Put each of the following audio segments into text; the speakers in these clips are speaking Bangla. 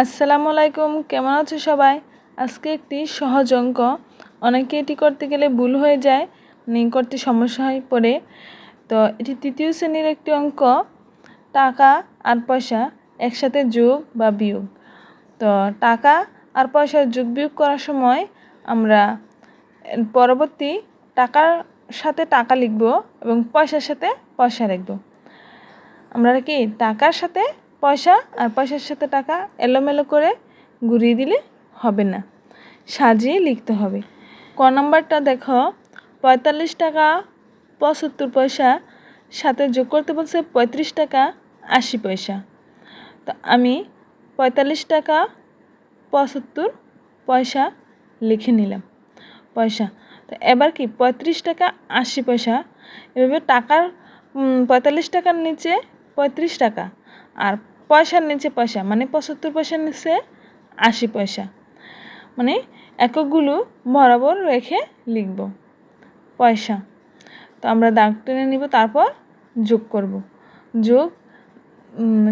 আসসালামু আলাইকুম, কেমন আছো সবাই? আজকে একটি সহজ অঙ্ক। অনেকে এটি করতে গেলে ভুল হয়ে যায় মানে করতে সমস্যা হয়ে পড়ে। তো এটি তৃতীয় শ্রেণির একটি অঙ্ক। টাকা আর পয়সা একসাথে যোগ বা বিয়োগ। তো টাকা আর পয়সার যোগ বিয়োগ করার সময় আমরা পরবর্তী টাকার সাথে টাকা লিখব এবং পয়সার সাথে পয়সা লিখব। আমরা কি টাকার সাথে পয়সা আর পয়সার সাথে টাকা এলোমেলো করে ঘুরিয়ে দিলে হবে না। সাজিয়ে লিখতে হবে। ক নম্বরটা দেখো, পঁয়তাল্লিশ টাকা পঁচাত্তর পয়সা, সাথে যোগ করতে বলছে পঁয়ত্রিশ টাকা আশি পয়সা। তো আমি পঁয়তাল্লিশ টাকা পঁচাত্তর পয়সা লিখে নিলাম পয়সা। তো এবার কি পঁয়ত্রিশ টাকা আশি পয়সা, এভাবে টাকার পঁয়তাল্লিশ টাকার নিচে পঁয়ত্রিশ টাকা আর পয়সার নিচে পয়সা মানে পঁচাত্তর পয়সার নিচে আশি পয়সা। মানে এককগুলো বরাবর রেখে লিখব পয়সা। তো আমরা দাগ টেনে নিব, তারপর যোগ করব। যোগ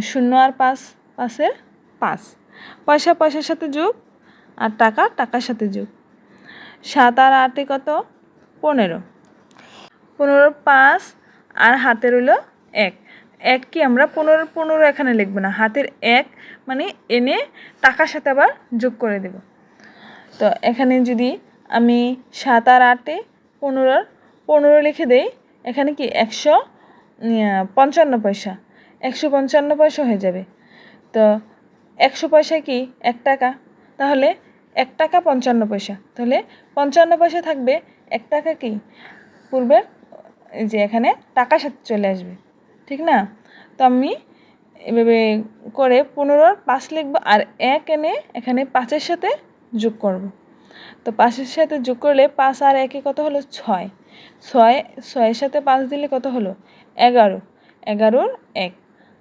শূন্য আর পাঁচ, পাঁচের পাঁচ। পয়সা পয়সার সাথে যোগ আর টাকা টাকার সাথে যোগ। সাত আর আটে কত? পনেরো। পনেরো পাঁচ আর হাতে রইল এক। এক কি আমরা পনেরো পনেরো এখানে লিখব না, হাতের এক মানে এনে টাকার সাথে আবার যোগ করে দেব। তো এখানে যদি আমি সাত আর আটে পনেরোর পনেরো লিখে দেই, এখানে কি একশো পঞ্চান্ন পয়সা, একশো পঞ্চান্ন পয়সা হয়ে যাবে। তো একশো পয়সা কি এক টাকা? তাহলে এক টাকা পঞ্চান্ন পয়সা, তাহলে পঞ্চান্ন পয়সা থাকবে এক টাকা কি? পূর্বের যে এখানে টাকার সাথে চলে আসবে। ঠিক না? তো আমি এভাবে করে পনেরোর পাঁচ লিখব আর এক এনে এখানে পাঁচের সাথে যোগ করব। তো পাঁচের সাথে যোগ করলে পাঁচ আর একে কত হলো? ছয়। ছয়, ছয়ের সাথে পাঁচ দিলে কত হলো? এগারো। এগারোর এক।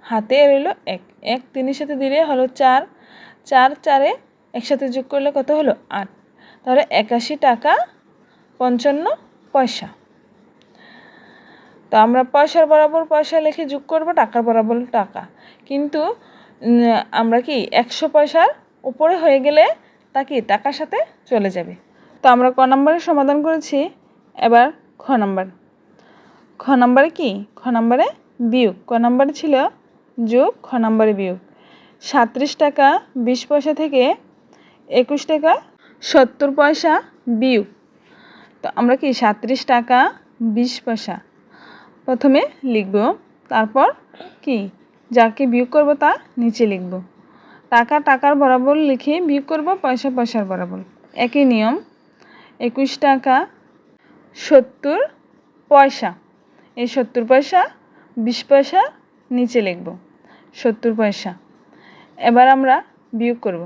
হাতে রইল এক। এক তিনের সাথে দিলে হলো চার। চার, চারে একসাথে যোগ করলে কত হলো? আট। তাহলে একাশি টাকা পঞ্চান্ন পয়সা। তো আমরা পয়সার বরাবর পয়সা লিখে যোগ করব, টাকার বরাবর টাকা। কিন্তু আমরা কি একশো পয়সার উপরে হয়ে গেলে তা কি টাকার সাথে চলে যাবে? তো আমরা ক নম্বরে সমাধান করেছি, এবার খ নম্বর। খ নম্বরে কি? খ নম্বরে বিয়োগ। ক নম্বরে ছিল যোগ, খ নম্বরে বিয়োগ। সাঁত্রিশ টাকা বিশ পয়সা থেকে একুশ টাকা সত্তর পয়সা বিয়োগ। তো আমরা কি সাঁত্রিশ টাকা বিশ পয়সা প্রথমে লিখব, তারপর কি? যাকে বিয়োগ করব তা নিচে লিখব। টাকা টাকার বরাবর লিখে বিয়োগ করব, পয়সা পয়সার বরাবর। একই নিয়ম, একুশ টাকা, সত্তর পয়সা। এই সত্তর পয়সা, বিশ পয়সা নিচে লিখব, সত্তর পয়সা। এবার আমরা বিয়োগ করব।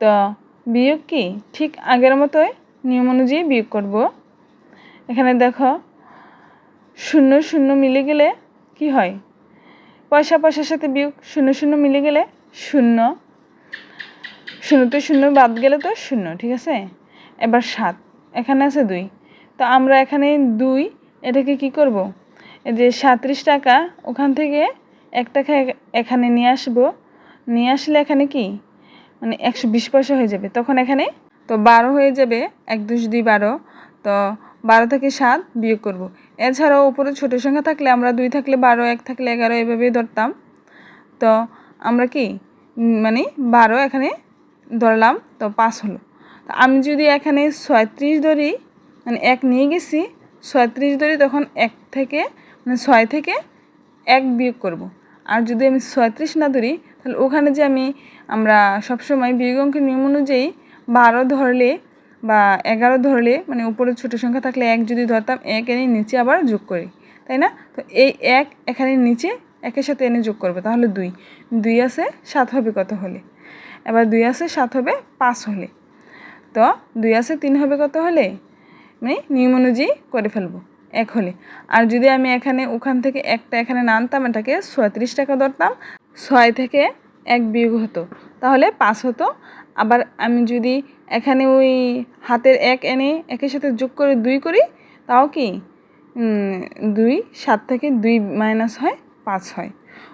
তো বিয়োগ কি? ঠিক আগের মতোই নিয়ম অনুযায়ী বিয়োগ করব। এখানে দেখো শূন্য শূন্য মিলে গেলে কি হয়? পয়সা পয়সার সাথে বিয়োগ শূন্য শূন্য মিলে গেলে শূন্য। শূন্যতে শূন্য বাদ গেলে তো শূন্য, ঠিক আছে? এবার সাত, এখানে আছে দুই। তো আমরা এখানে দুই, এটাকে কি করব? যে সাঁত্রিশ টাকা, ওখান থেকে এক টাকা এখানে নিয়ে আসব। নিয়ে আসলে এখানে কি? মানে একশো বিশ পয়সা হয়ে যাবে। তখন এখানে তো বারো হয়ে যাবে, এক দুশ দুই বারো। তো বারো থেকে সাত বিয়োগ করব। এছাড়াও উপরে ছোট সংখ্যা থাকলে আমরা দুই থাকলে বারো, এক থাকলে এগারো এভাবেই ধরতাম তো আমরা কি মানে বারো এখানে ধরলাম, তো পাঁচ হলো তো আমি যদি এখানে ছয়ত্রিশ ধরি মানে এক নিয়ে গেছি, ছয়ত্রিশ ধরি তখন এক থেকে মানে ছয় থেকে এক বিয়োগ করব। আর যদি আমি ছয়ত্রিশ না ধরি, তাহলে ওখানে যে আমি আমরা সবসময় বিয়োগ অঙ্কের নিয়ম অনুযায়ী বারো ধরলে বা এগারো ধরলে মানে উপরে ছোটো সংখ্যা থাকলে এক যদি ধরতাম, এক এনে নিচে আবার যোগ করি, তাই না? তো এই এক এখানে নিচে, একের সাথে এনে যোগ করবে, তাহলে দুই। দুই আছে, সাত হবে কত হলে? এবার দুই আছে, সাত হবে পাঁচ হলে। তো দুই আছে, তিন হবে কত হলে? মানে নিয়ম অনুযায়ী করে ফেলব, এক হলে। আর যদি আমি এখানে, ওখান থেকে একটা এখানে না আনতাম, এটাকে ছয়ত্রিশ টাকা ধরতাম, ছয় থেকে এক বিয়োগ হতো, তাহলে পাঁচ হতো। আবার আমি যদি এখানে ওই হাতের এক এনে একের সাথে যোগ করে দুই করি, তাও কি? দুই, সাত থেকে দুই মাইনাস হয়, পাঁচ হয়।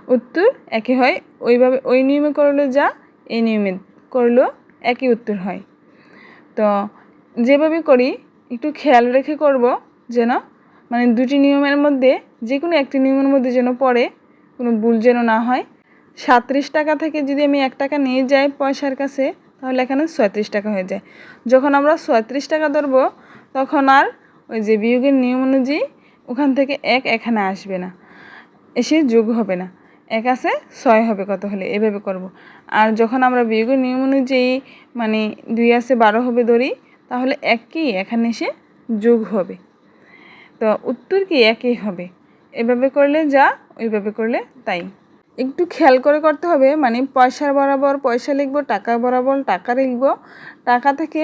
উত্তর একে হয়, ওইভাবে ওই নিয়মে করলে যা, এই নিয়মে করলেও একই উত্তর হয়। তো যেভাবে করি, একটু খেয়াল রেখে করব যেন মানে দুটি নিয়মের মধ্যে যে কোনো একটি নিয়মের মধ্যে যেন পড়ে, কোনো ভুল যেন না হয়। সাঁত্রিশ টাকা থেকে যদি আমি এক টাকা নিয়ে যাই পয়সার কাছে তাহলে এখানে ছয়ত্রিশ টাকা হয়ে যায়। যখন আমরা ছয়ত্রিশ টাকা ধরবো, তখন আর ওই যে বিয়োগের নিয়ম অনুযায়ী ওখান থেকে এক এখানে আসবে না। এসে যোগ হবে না। এক আছে, ছয় হবে কত হলে, এভাবে করব। আর যখন আমরা বিয়োগের নিয়ম অনুযায়ী মানে দুই আছে, বারো হবে ধরি, তাহলে এক কি এখানে এসে যোগ হবে। তো উত্তর কি, একই হবে। এভাবে করলে যা, ওইভাবে করলে তাই। একটু খেয়াল করে করতে হবে মানে পয়সার বরাবর পয়সা লিখব টাকা বরাবর টাকা লিখব, টাকা থেকে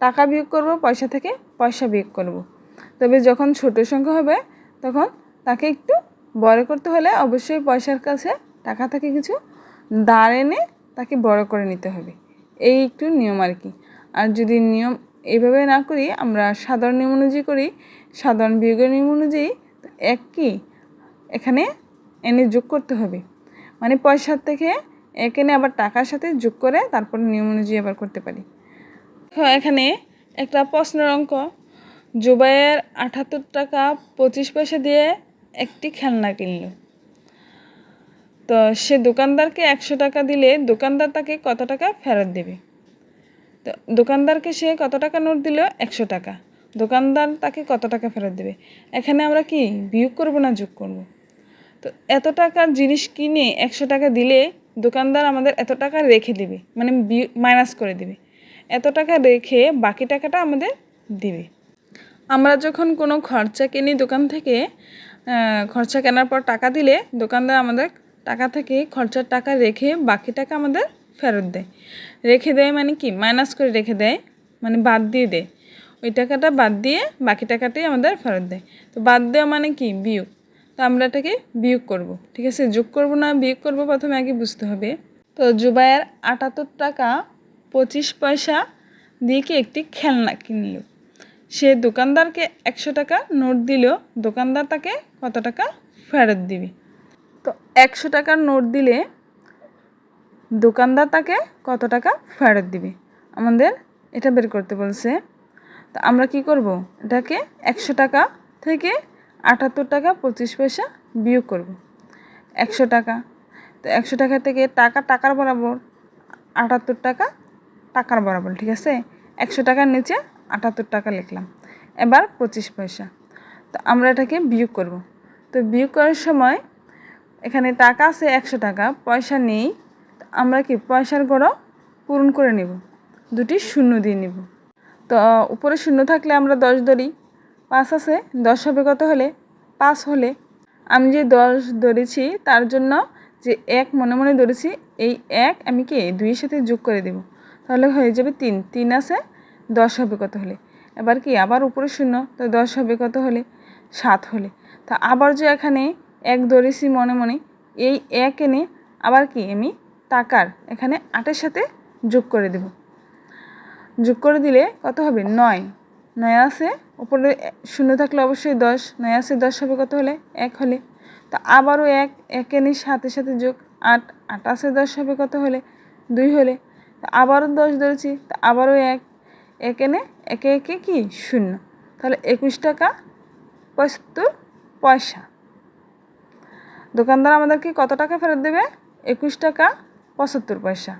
টাকা বিয়োগ করব, পয়সা থেকে পয়সা বিয়োগ করব। তবে যখন ছোট সংখ্যা হবে, তখন তাকে একটু বড় করতে হলে অবশ্যই পয়সার কাছে টাকা থেকে কিছু দাঁড় এনে তাকে বড় করে নিতে হবে। এই একটু নিয়ম আর কি। আর যদি নিয়ম এইভাবে না করি, আমরা সাধারণ নিয়ম অনুযায়ী করি, সাধারণ বিয়োগের নিয়ম অনুযায়ী এক কি এখানে এনে যোগ করতে হবে। মানে পয়সার থেকে এখানে আবার টাকার সাথে যোগ করে তারপর নিয়ম অনুযায়ী আবার করতে পারি। এখানে একটা প্রশ্নের অঙ্ক। জুবাইয়ের আটাত্তর টাকা পঁচিশ পয়সা দিয়ে একটি খেলনা কিনল। তো সে দোকানদারকে একশো টাকা দিলে দোকানদার তাকে কত টাকা ফেরত দেবে? তো দোকানদারকে সে কত টাকা নোট দিল? একশো টাকা। দোকানদার তাকে কত টাকা ফেরত দেবে? এখানে আমরা কি বিয়োগ করব না যোগ করব? তো এত টাকার জিনিস কিনে একশো টাকা দিলে দোকানদার আমাদের এত টাকা রেখে দেবে মানে মাইনাস করে দিবে। এত টাকা রেখে বাকি টাকাটা আমাদের দিবে। আমরা যখন কোনো খরচা কিনি দোকান থেকে খরচা কেনার পর টাকা দিলে দোকানদার আমাদের টাকা থেকে খরচার টাকা রেখে বাকি টাকা আমাদের ফেরত দেয়। রেখে দেয় মানে কি? মাইনাস করে রেখে দেয় মানে বাদ দিয়ে দেয়। ওই টাকাটা বাদ দিয়ে বাকি টাকাটাই আমাদের ফেরত দেয়। তো বাদ দেওয়া মানে কি? বিয়োগ। তো আমরা এটাকে বিয়োগ করব। ঠিক আছে? যোগ করব না, বিয়োগ করব প্রথমে আগে বুঝতে হবে। তো জুবাইয়ের আটাত্তর টাকা পঁচিশ পয়সা দিয়ে কি একটি খেলনা কিনল সে দোকানদারকে একশো টাকা নোট দিল। দোকানদার তাকে কত টাকা ফেরত দিবে? তো একশো টাকার নোট দিলে দোকানদার তাকে কত টাকা ফেরত দিবে? আমাদের এটা বের করতে বলছে। তো আমরা কি করব? এটাকে একশো টাকা থেকে আটাত্তর টাকা পঁচিশ পয়সা বিয়োগ করব। একশো টাকা। তো একশো টাকা থেকে টাকা, টাকার বরাবর আটাত্তর টাকা টাকার বরাবর, ঠিক আছে? একশো টাকার নিচে আটাত্তর টাকা লিখলাম। এবার পঁচিশ পয়সা। তো আমরা এটাকে বিয়োগ করব। তো বিয়োগ করার সময় এখানে টাকা আছে একশো টাকা, পয়সা নেই। আমরা কি পয়সার গড় পূরণ করে নেব? দুটি শূন্য দিয়ে নেব। তো উপরে শূন্য থাকলে আমরা দশ ধরি। পাঁচ আছে, দশ হবে কত হলে? পাঁচ হলে। আমি যে দশ ধরেছি, তার জন্য যে এক মনে মনে ধরেছি, এই এক আমি কি দুইয়ের সাথে যোগ করে দেব? তাহলে হয়ে যাবে তিন। তিন আছে, দশ হবে কত হলে? এবার কি আবার উপরে শূন্য? তো দশ হবে কত হলে? সাত হলে। তা আবার যে এখানে এক ধরেছি মনে মনে, এই এক এনে আবার কি আমি টাকার এখানে আটের সাথে যোগ করে দেব। যোগ করে দিলে কত হবে? নয়। নয় আছে? উপরে শূন্য থাকলে অবশ্যই দশ, নয় আছে দশ হবে কত হলে? এক হলে। তা আবারও এক এক এনে সাথে সাথে যোগ আট আট আছে দশ হবে কত হলে? দুই হলে। আবারও দশ ধরেছি, তা আবারও এক এক এনে একে একে কি? শূন্য। তাহলে একুশ টাকা পঁচাত্তর পয়সা। দোকানদার আমাদেরকে কত টাকা ফেরত দেবে? একুশ টাকা পঁচাত্তর পয়সা।